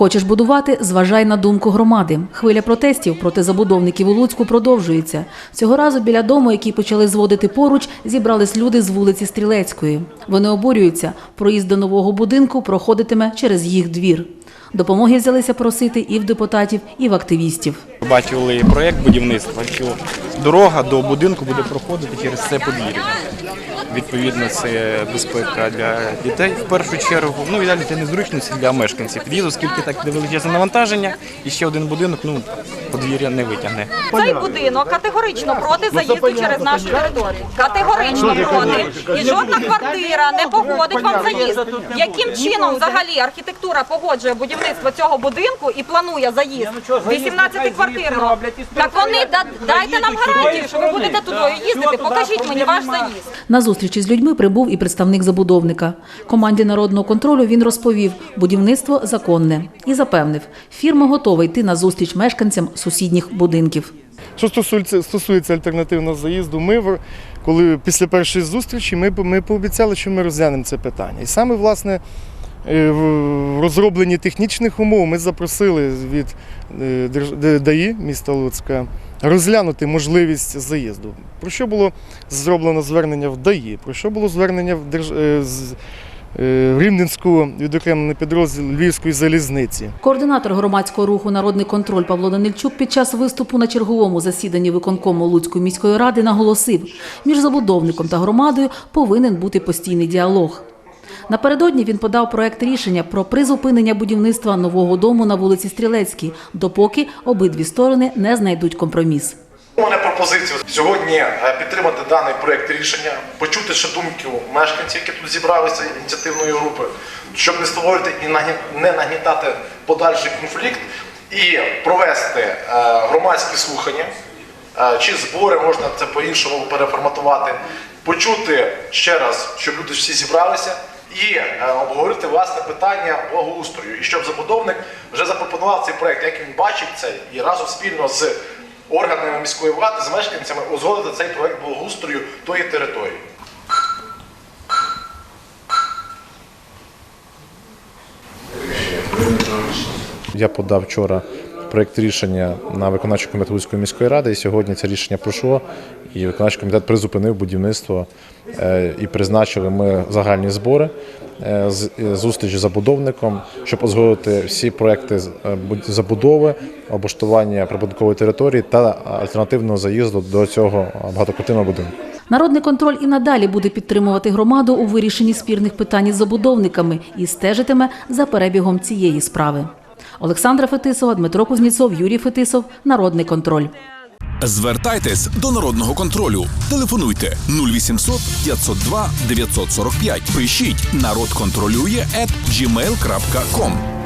Хочеш будувати? Зважай на думку громади. Хвиля протестів проти забудовників у Луцьку продовжується. Цього разу біля дому, який почали зводити поруч, зібрались люди з вулиці Стрілецької. Вони обурюються. Проїзд до нового будинку проходитиме через їх двір. Допомоги взялися просити і в депутатів, і в активістів. Бачили проєкт будівництва, що дорога до будинку буде проходити через це подвір'я. Відповідно, це безпека для дітей в першу чергу. Ну і далі це незручності для мешканців. Під'їзд, оскільки так де величезне навантаження, і ще один будинок, ну подвір'я не витягне. Цей будинок категорично проти заїзду через нашу територію. Категорично проти. І жодна квартира не погодить вам заїзд. Яким чином взагалі архітектура погоджує будівництво цього будинку і планує заїзд 18 квартирного? Так вони дайте нам гарантію, що ви будете туди їздити. Покажіть мені ваш заїзд. На зустрічі з людьми прибув і представник забудовника. Команді народного контролю він розповів, будівництво законне і запевнив, фірма готова йти на зустріч мешканцям сусідніх будинків. Що стосується, стосується альтернативного заїзду, ми коли після першої зустрічі ми, ми пообіцяли, що ми розглянемо це питання. І саме власне в розробленні технічних умов ми запросили від е, ДАІ міста Луцька розглянути можливість заїзду. Про що було зроблено звернення в ДАІ, про що було звернення в Держ... е, е, Рівненську відокремлений підрозділ Львівської залізниці. Координатор громадського руху Народний контроль Павло Данильчук під час виступу на черговому засіданні виконкому Луцької міської ради наголосив, між забудовником та громадою повинен бути постійний діалог. Напередодні він подав проект рішення про призупинення будівництва нового дому на вулиці Стрілецькій, допоки обидві сторони не знайдуть компроміс. У мене пропозиція сьогодні е, підтримати даний проєкт рішення, почути ще думки мешканців, які тут зібралися ініціативної групи, щоб не створювати і не нагнітати подальший конфлікт, і провести е, громадські слухання, е, чи збори можна це по-іншому переформатувати, почути ще раз, щоб люди всі зібралися. І е, обговорити власне питання благоустрою, і щоб забудовник вже запропонував цей проект, як він бачить це, і разом спільно з органами міської влади, з мешканцями узгодити цей проект благоустрою тої території. Я подав вчора проєкт рішення на виконавчий комітет Луцької міської ради, і сьогодні це рішення пройшло, і виконавчий комітет призупинив будівництво е, і призначили ми загальні збори е, з е, зустріч з забудовником, щоб узгодити всі проекти забудови, облаштування прибудинкової території та альтернативного заїзду до цього багатоквартирного будинку. Народний контроль і надалі буде підтримувати громаду у вирішенні спірних питань із забудовниками і стежитиме за перебігом цієї справи. Олександра Фетисова, Дмитро Кузніцов, Юрій Фетисов. Народний контроль. Звертайтесь до народного контролю. Телефонуйте 0800 502 945. Пишіть народ контролює at gmail.com.